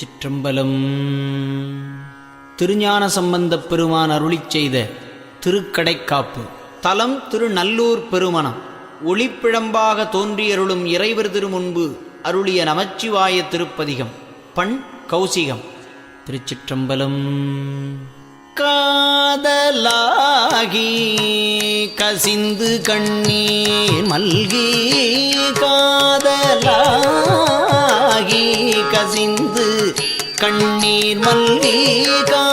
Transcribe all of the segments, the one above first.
திருச்சிற்றம்பலம். திருஞான சம்பந்தப் பெருமான் அருளிச் செய்த திருக்கடைக்காப்பு. தலம் திருநல்லூர் பெருமணம். ஒளிப்பிழம்பாக தோன்றியருளும் இறைவர் திருமுன்பு அருளிய நமச்சிவாய திருப்பதிகம். பண் கௌசிகம். திருச்சிற்றம்பலம். காதலாகி கசிந்து கண்ணீர் மல்கி காதலாகி கசிந்து கண்ணீர் மல்லிகா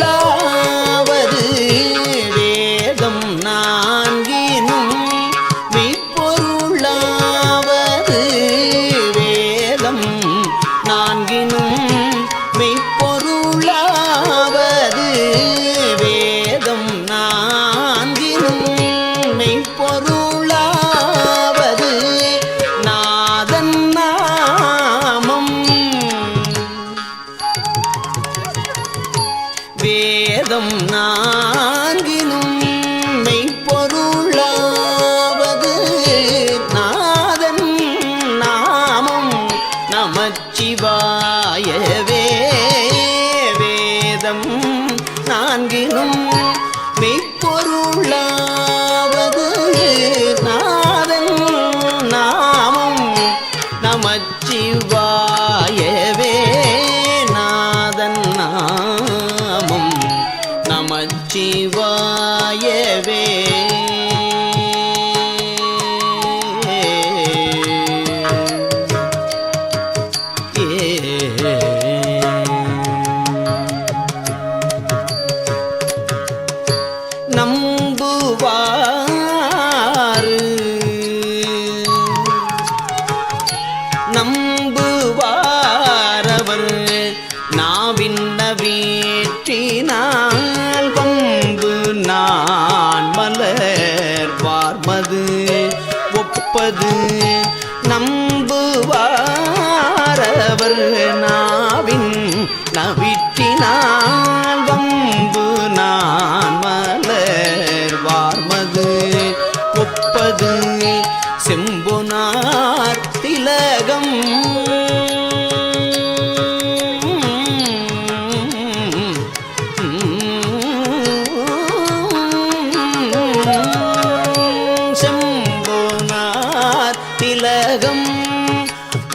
மெய்ப்பொருளாவது வேதம் நான்கினும் மெய்ப்பொருளாவது வேதம் நான்கினும் மெய்ப்பொருளாவது வேதம் நான்கினும் மெய்ப்பொருள் நமச்சிவாயவே. வேதம் நான்கினும் மெய்ப்பொருளாவது நாதன் நாமம் நமச்சிவாயவே. நாதன் நாமம் நமச்சிவாயவே. நவிற்றினால் வம்பு நான் மலர் வார்மது. ஒப்பது செம்புனார் திலகம். செம்பொனார் திலகம்.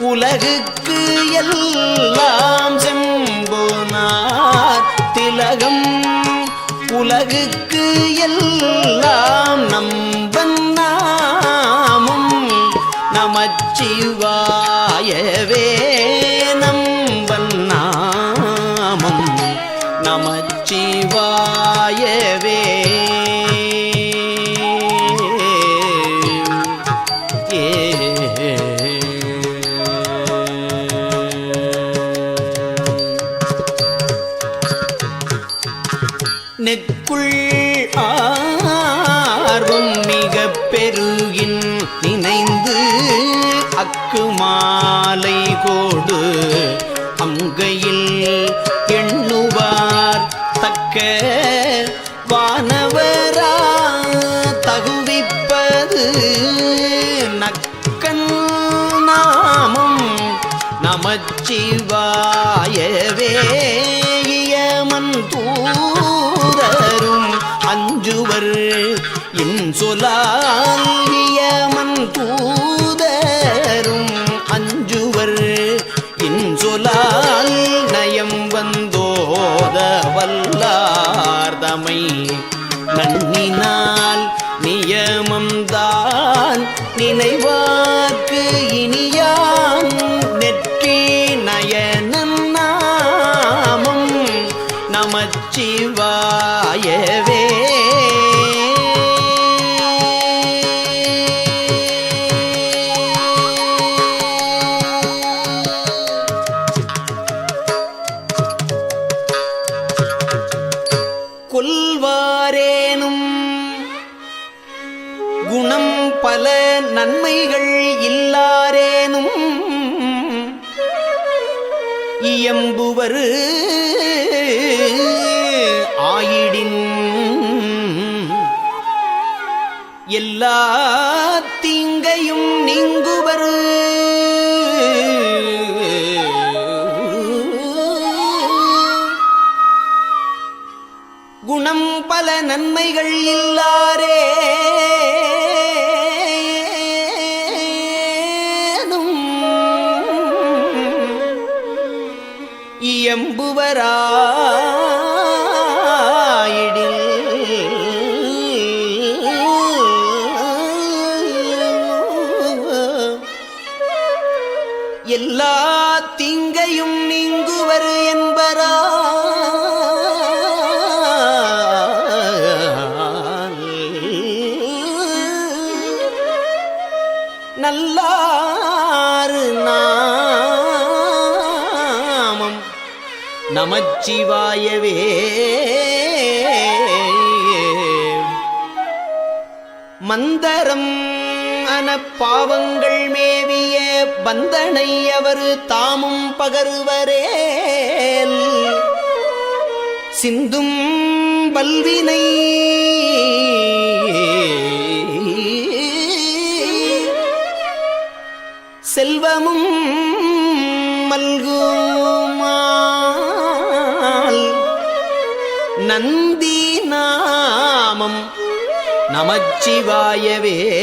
உலகுக்கு எல்லாம் செம் உலகம். உலகுக்கு எல்லாம் நம்பன் நாமம் நமச்சிவாயவே. நெக்குள் ஆர்வம் மிக பெருகின் நினைந்து அக்கு மாலை கோடு அங்கையில் எண்ணுவார் தக்க வானவரா தகுவிப்பது நக்கன் நாமம் நமச்சிவாயவே இயமன் தூ தரும் அஞ்சுவர். இன்சொலால் தூதரும் அஞ்சுவர். இன்சொலால் நயம் வந்தோத வல்லார்தமை நன்னினால் நியமம்தான் நினைவார்க்கு இயம்புவர். ஆயிடின் எல்லா தீங்கையும் நீங்குவர். குணம் பல நன்மைகள் இல்லாரே. எல்லா தீங்கையும் நீங்குவர் என்பரா. நல்லாறு நாமம் நமச்சிவாயவே. மந்தரம் ஞான பாவங்கள் மேவிய பந்தனை அவர் தாமும் பகருவரேல். சிந்தும் பல்வினை செல்வமும் மல்குமால். நந்தி நாமம் நமச்சிவாயவே.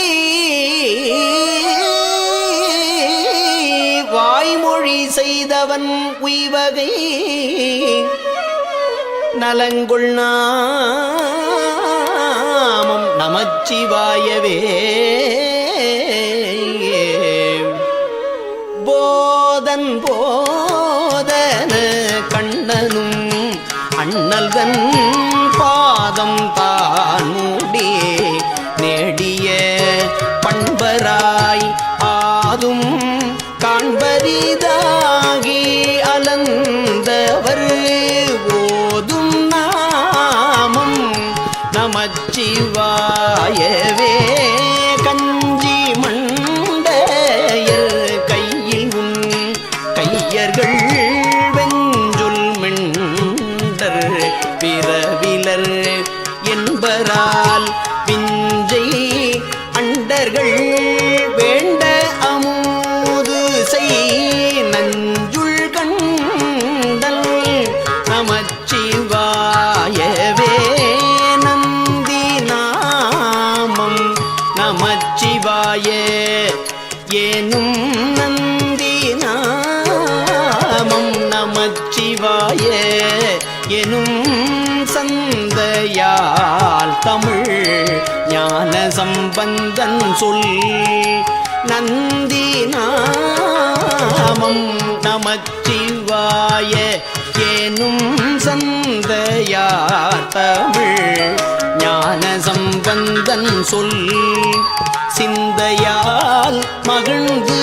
செய்தவன் உய்வகை நலங்குள் நாமம் நமச்சிவாயவே. போதன் போ நமச்சிவாயவே கஞ்சி மண்டையர் கையில் உன் கையர்கள் வெஞ்சொல் மெண்டர் பிறவிலர் என்பரால் பிஞ்சை அண்டர்கள் ஏனும் நந்தி நாமம் நமச்சிவாய எனும் சந்தையால் தமிழ் ஞான சம்பந்தன் சொல் நந்தி நாமம் நமச்சிவாய ஏனும் சந்தையார் தமிழ் ஞான சம்பந்தன் சொல் சிந்தையால் மகிழ்ந்து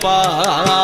પાર